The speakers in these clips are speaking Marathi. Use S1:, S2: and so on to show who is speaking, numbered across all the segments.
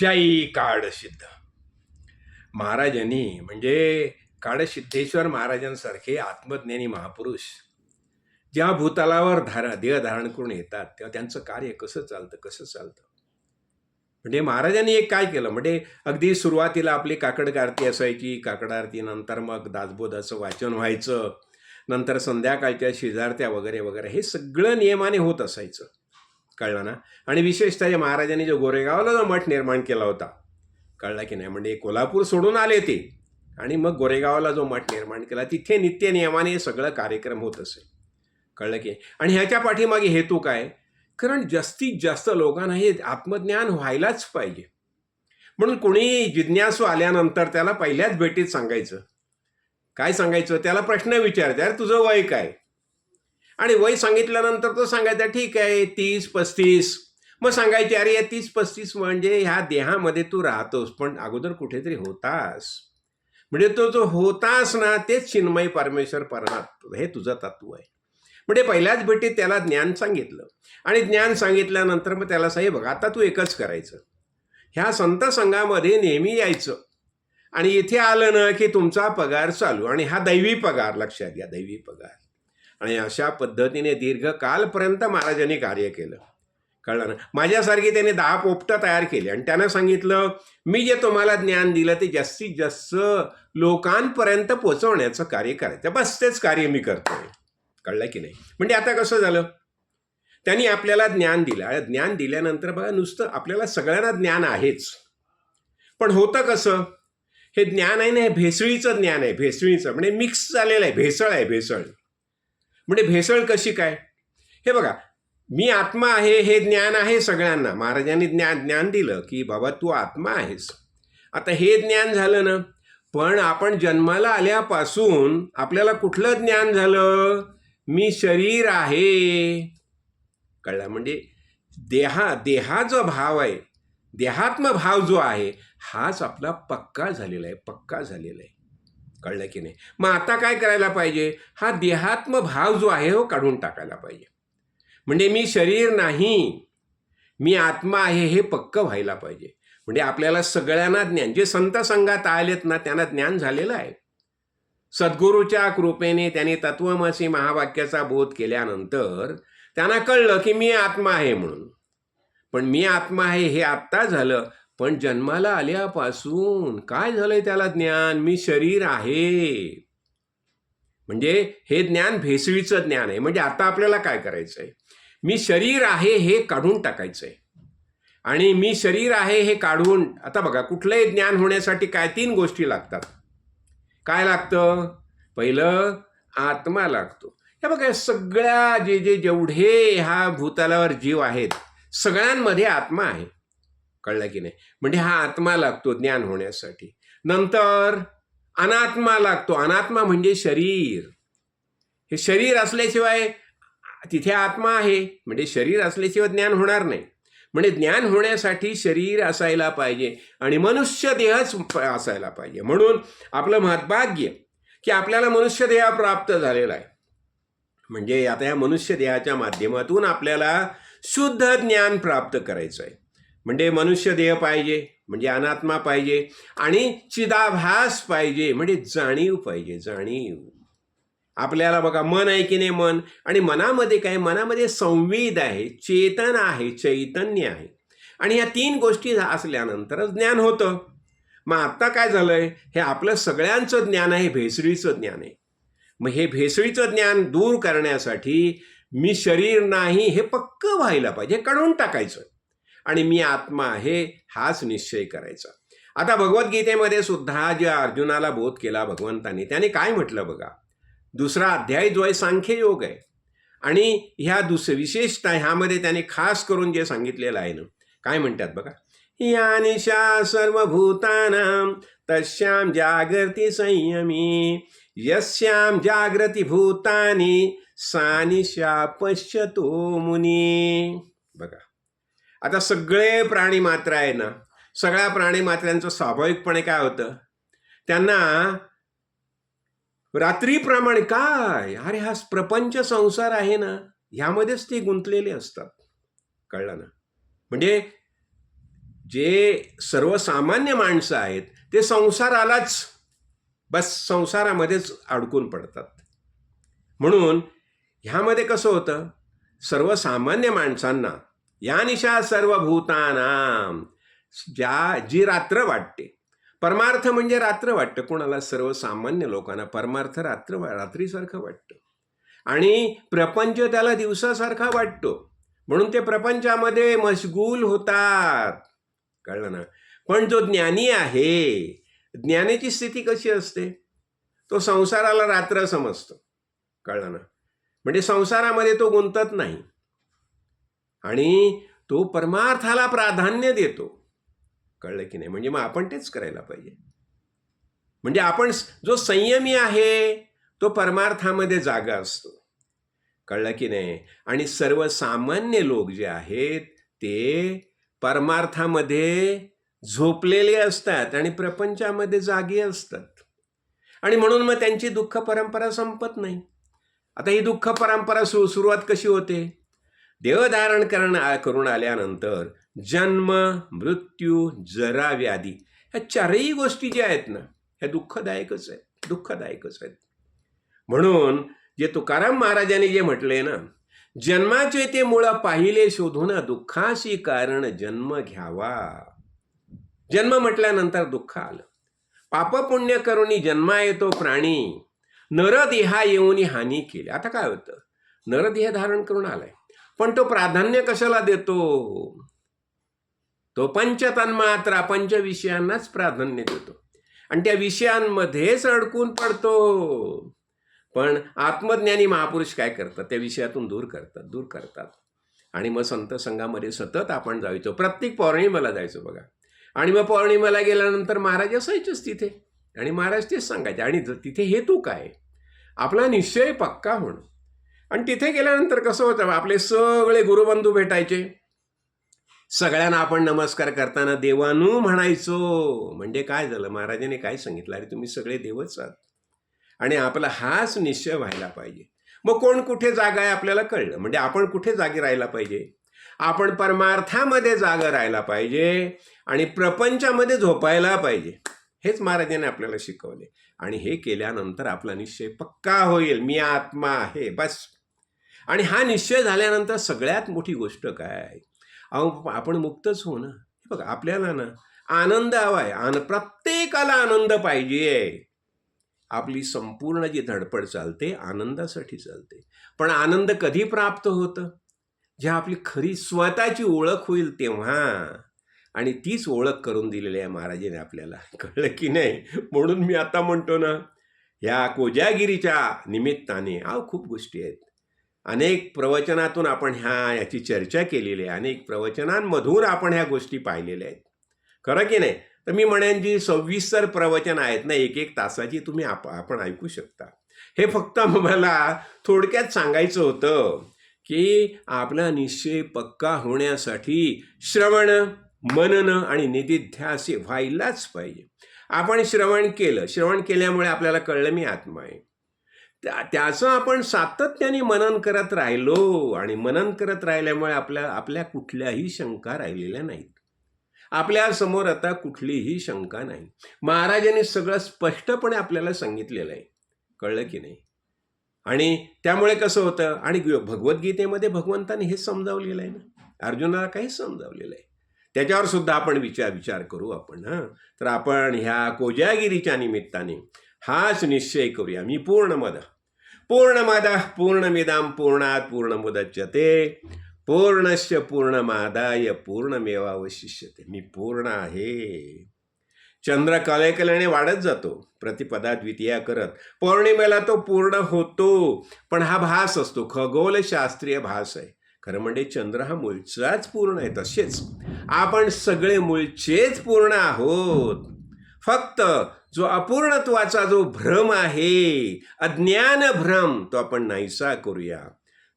S1: जय काळसिद्ध. महाराजांनी म्हणजे काळसिद्धेश्वर महाराजांसारखे आत्मज्ञानी महापुरुष जेव्हा भूतलावर धारा देह धारण करून येतात तेव्हा त्यांचं कार्य कसं चालतं कसं चालतं? म्हणजे महाराजांनी एक काय केलं? म्हणजे अगदी सुरुवातीला आपली काकड आरती असायची काकड आरती नंतर मग दासबोधाचं वाचन व्हायचं नंतर संध्याकाळच्या शेजारत्या वगैरे वगैरे हे सगळं नियमाने होत असायचं. कळलं ना? आणि विशेषतः या महाराजांनी जो गोरेगावला जो मठ निर्माण केला होता कळला की नाही? म्हणजे कोल्हापूर सोडून आले ते. आणि मग गोरेगावला जो मठ निर्माण केला तिथे नित्य नियमाने हे सगळं कार्यक्रम होत असे. कळलं की आणि ह्याच्या पाठीमागे हेतू काय? कारण जास्तीत जास्त लोकांना हे आत्मज्ञान व्हायलाच पाहिजे. म्हणून कोणी जिज्ञासू आल्यानंतर त्याला पहिल्याच भेटीत सांगायचं. काय सांगायचं? त्याला प्रश्न विचारायचा अरे तुझं वय काय? आणि वय सांगितल्यानंतर तो सांगायचा ठीक आहे तीस पस्तीस. मग सांगायचे अरे या तीस पस्तीस म्हणजे ह्या देहामध्ये तू राहतोस पण अगोदर कुठेतरी होतास. म्हणजे तो जो होतास ना तेच चिन्मय परमेश्वर परमात्मा हे तुझं तत्व आहे. म्हणजे पहिल्याच भेटीत त्याला ज्ञान सांगितलं. आणि ज्ञान सांगितल्यानंतर मग त्याला साहेब बघ आता तू एकच करायचं. ह्या संत संघामध्ये नेहमी यायचं. आणि इथे आलं ना की तुमचा पगार चालू. आणि हा दैवी पगार लक्षात घ्या दैवी पगार. आणि अशा पद्धतीने दीर्घकालपर्यंत महाराजांनी कार्य केलं. कळलं ना? माझ्यासारखी त्याने दहा पोपटं तयार केली आणि त्यानं सांगितलं मी जे तुम्हाला ज्ञान दिलं ते जास्तीत जास्त लोकांपर्यंत पोचवण्याचं कार्य करायचं. बस तेच कार्य मी करतोय. कळलं की नाही? म्हणजे आता कसं झालं? त्यांनी आपल्याला ज्ञान दिलं. आणि ज्ञान दिल्यानंतर बघा नुसतं आपल्याला सगळ्यांना ज्ञान आहेच. पण होतं कसं? हे ज्ञान आहे ना हे भेसळीचं ज्ञान आहे. भेसळीचं म्हणजे मिक्स झालेलं आहे. भेसळ आहे भेसळ. म्हणजे भेसळ कशी काय? हे बघा मी आत्मा आहे हे ज्ञान आहे सगळ्यांना. महाराजांनी ज्ञान ज्ञान दिलं की बाबा तू आत्मा आहेस. आता हे ज्ञान झालं ना पण आपण जन्माला आल्यापासून आपल्याला कुठलं ज्ञान झालं? मी शरीर आहे. कळला? म्हणजे देहा देहा जो भाव आहे देहात्म भाव जो आहे हाच आपला पक्का झालेला आहे पक्का झालेला आहे. कळलं की नाही? मग आता काय करायला पाहिजे? हा देहात्म भाव जो आहे हो काढून टाकायला पाहिजे. म्हणजे मी शरीर नाही मी आत्मा आहे हे पक्क व्हायला पाहिजे. म्हणजे आपल्याला सगळ्यांना ज्ञान जे संत संघात आलेत ना त्यांना ज्ञान झालेलं आहे. सद्गुरूच्या कृपेने त्यांनी तत्वमसी महावाक्याचा बोध केल्यानंतर त्यांना कळलं की मी आत्मा आहे म्हणून. पण मी आत्मा आहे हे आत्ता झालं पण जन्माला आल्यापासून काय झालंय त्याला ज्ञान? मी शरीर आहे. म्हणजे हे ज्ञान भेसळीचं ज्ञान आहे. म्हणजे आता आपल्याला काय करायचं आहे मी शरीर आहे हे काढून टाकायचं आहे आणि मी शरीर आहे हे काढून आता बघा कुठलंही ज्ञान होण्यासाठी काय तीन गोष्टी लागतात. काय लागतं? पहिलं आत्मा लागतो. हे बघा सगळ्या जे जे जेवढे ह्या भूतालावर जीव आहेत सगळ्यांमध्ये आत्मा आहे. कळलं की नाही. म्हणजे हा आत्मा लागतो ज्ञान होण्यासाठी. नंतर अनात्मा लागतो. अनात्मा म्हणजे शरीर. हे शरीर असल्याशिवाय तिथे आत्मा आहे. म्हणजे शरीर असल्याशिवाय ज्ञान होणार नाही. म्हणजे ज्ञान होण्यासाठी शरीर असायला पाहिजे आणि मनुष्य देहच असायला पाहिजे. म्हणून आपलं महत्भाग्य की आपल्याला मनुष्य देह प्राप्त झालेला आहे. म्हणजे आता या मनुष्य देहाच्या माध्यमातून आपल्याला शुद्ध ज्ञान प्राप्त करायचं आहे. म्हणजे मनुष्य देह पाहिजे म्हणजे अनात्मा पाहिजे आणि चिदाभास पाहिजे म्हणजे जाणीव पाहिजे जाणीव. आपल्याला बघा मन आहे की नाही मन? आणि मनामध्ये काय? मनामध्ये संवेद आहे चेतन आहे चैतन्य आहे. आणि ह्या तीन गोष्टी असल्यानंतरच ज्ञान होतं. मग आत्ता काय झालंय? हे आपलं सगळ्यांचं ज्ञान आहे भेसळीचं ज्ञान आहे. मग हे भेसळीचं ज्ञान दूर करण्यासाठी मी शरीर नाही हे पक्क व्हायला पाहिजे हे काढून टाकायचं. आणि मी आत्मा आहे हाच निश्चय करायचा. आता भगवद्गीतेमध्ये सुद्धा जे अर्जुनाला बोध केला भगवंतांनी त्याने काय म्हटलं बघा? दुसरा अध्याय जो आहे सांख्य योग आहे. आणि ह्या दुस विशेषतः ह्यामध्ये त्याने खास करून जे सांगितलेलं आहे ना काय म्हणतात बघा? या निशा सर्वभूतानां तस्यां जागृती संयमी यश्याम जागृती भूतानी सानिशा पश्यतो मुनी बघा आता सगळे प्राणी मात्र आहे ना. सगळ्या प्राणी मात्र्यांचं स्वाभाविकपणे काय होतं? त्यांना रात्रीप्रमाणे काय? अरे हा प्रपंच संसार आहे ना. ह्यामध्येच ते गुंतलेले असतात. कळलं ना? म्हणजे जे सर्वसामान्य माणसं आहेत ते संसारालाच बस संसारामध्येच अडकून पडतात. म्हणून ह्यामध्ये कसं होतं? सर्वसामान्य माणसांना या निशा सर्वभूतानाम ज्या जी रात्र वाटते. परमार्थ म्हणजे रात्र वाटतं. कोणाला सर्वसामान्य लोकांना परमार्थ रात्र रात्रीसारखं वाटतं. आणि प्रपंच त्याला दिवसासारखा वाटतो. म्हणून ते प्रपंचामध्ये मशगूल होतात. कळलं ना? पण जो ज्ञानी आहे ज्ञानाची स्थिती कशी असते? तो संसाराला रात्र समजतो. कळलं ना? म्हणजे संसारामध्ये तो गुंतत नाही. आणि तो परमार्थाला प्राधान्य देतो. कळलं की नाही? म्हणजे मग आपण तेच करायला पाहिजे. म्हणजे आपण जो संयमी आहे तो परमार्थामध्ये जागा असतो. कळलं की नाही? आणि सर्वसामान्य लोक जे आहेत ते परमार्थामध्ये झोपलेले असतात आणि प्रपंचामध्ये जागी असतात. आणि म्हणून मग त्यांची दुःख परंपरा संपत नाही. आता ही दुःख परंपरा सु सुरुवात कशी होते? देहधारण करण करून आल्यानंतर जन्म मृत्यू जरा व्याधी ह्या चारही गोष्टी ज्या आहेत ना ह्या दुःखदायकच आहेत दुःखदायकच आहेत. म्हणून जे तुकाराम महाराजांनी जे म्हटले ना जन्माचे ते मुळ पाहिले शोधून दुःखाशी कारण जन्म घ्यावा. जन्म म्हटल्यानंतर दुःख आलं. पाप पुण्य करुणी जन्मा येतो प्राणी. नरदेहा येऊन हानी केली. आता काय होतं? नरदेह धारण करून आलाय. पण तो प्राधान्य कशाला देतो? तो पंचतन्मात्रा पंच विषयांनाच प्राधान्य देतो. आणि त्या विषयांमध्येच अडकून पडतो. पण आत्मज्ञानी महापुरुष काय करतात? त्या विषयातून दूर करतात दूर करतात. आणि मग संत संघामध्ये सतत आपण जायचो. प्रत्येक पौर्णिमेला जायचो बघा. आणि मग पौर्णिमेला गेल्यानंतर महाराज असायचेच तिथे. आणि महाराज तेच सांगायचे आणि तिथे हेतू काय? आपला निश्चय पक्का होणं. आणि तिथे गेल्यानंतर कसं होतं आपले सगळे गुरुबंधू भेटायचे. सगळ्यांना आपण नमस्कार करताना देवानू म्हणायचो. म्हणजे काय झालं महाराजांनी काय सांगितलं? अरे तुम्ही सगळे देवच आहात. आणि आपला हाच निश्चय व्हायला पाहिजे. मग कोण कुठे जागा आहे आपल्याला कळलं. म्हणजे आपण कुठे जागी राहायला पाहिजे? आपण परमार्थामध्ये जागा राहायला पाहिजे आणि प्रपंचामध्ये झोपायला पाहिजे. हेच महाराजांनी आपल्याला शिकवले. आणि हे केल्यानंतर आपला निश्चय पक्का होईल. मी आत्मा आहे. बस. आणि हा निश्चय झाल्यानंतर सगळ्यात मोठी गोष्ट काय? अहो आपण मुक्तच हो ना. हे बघा आपल्याला ना आनंद हवा आहे. आन प्रत्येकाला आनंद पाहिजे. आपली संपूर्ण जी धडपड चालते आनंदासाठी चालते. पण आनंद कधी प्राप्त होतं? जेव्हा आपली खरी स्वतःची ओळख होईल तेव्हा. आणि तीच ओळख करून दिलेली आहे महाराजाने आपल्याला. कळलं की नाही? म्हणून मी आता म्हणतो ना ह्या कोजागिरीच्या निमित्ताने. अहो खूप गोष्टी आहेत. अनेक प्रवचनातून आपण ह्या याची चर्चा केलेली आहे. अनेक प्रवचनांमधून आपण ह्या गोष्टी पाहिलेल्या आहेत. खरं की नाही? तर मी म्हणेन जी सव्वीसर प्रवचन आहेत ना एक एक तासाची तुम्ही आप आपण ऐकू शकता. हे फक्त मला थोडक्यात सांगायचं होतं की आपला निश्चय पक्का होण्यासाठी श्रवण मनन आणि निधिध्यास व्हायलाच पाहिजे. आपण श्रवण केलं श्रवण केल्यामुळे आपल्याला कळलं मी आत्मा आहे. त्या त्याचं आपण सातत्याने मनन करत राहिलो आणि मनन करत राहिल्यामुळे आपल्या आपल्या कुठल्याही शंका राहिलेल्या नाहीत. आपल्यासमोर आता कुठलीही शंका नाही. महाराजांनी सगळं स्पष्टपणे आपल्याला सांगितलेलं आहे. कळलं की नाही? आणि त्यामुळे कसं होतं? आणि भगवद्गीतेमध्ये भगवंताने हे समजावलेलं आहे ना? अर्जुनाला काही समजावलेलं आहे. त्याच्यावर सुद्धा आपण विचार विचार करू आपण हां? तर आपण ह्या कोजागिरीच्या निमित्ताने हाच निश्चय करूया. मी पूर्ण मध पूर्णमद पूर्णमिदाम पूर्णात पूर्णमुदच्यते. पूर्णश्च पूर्णमादाय पूर्णमेवावशिष्यते. मी पूर्ण आहे. चंद्र कलेकलेने वाढत जातो. प्रतिपदा द्वितीया करत. पौर्णिमेला तो पूर्ण होतो. पण हा भास असतो. खगोलशास्त्रीय भास आहे. खरं म्हणजे चंद्र हा मूळचाच पूर्ण आहे. तसेच आपण सगळे मूळचेच पूर्ण आहोत. फक्त जो अपूर्णत्वाचा जो भ्रम आहे अज्ञान भ्रम तो आपण नाहीसा करूया.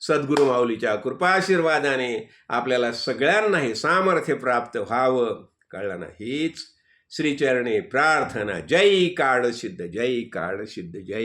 S1: सद्गुरु माऊलीच्या कृपाशीर्वादाने आपल्याला सगळ्यांना हे सामर्थ्य प्राप्त व्हावं. कळलं ना हीच श्रीचरणे प्रार्थना जय काळ सिद्ध जय काळ सिद्ध जय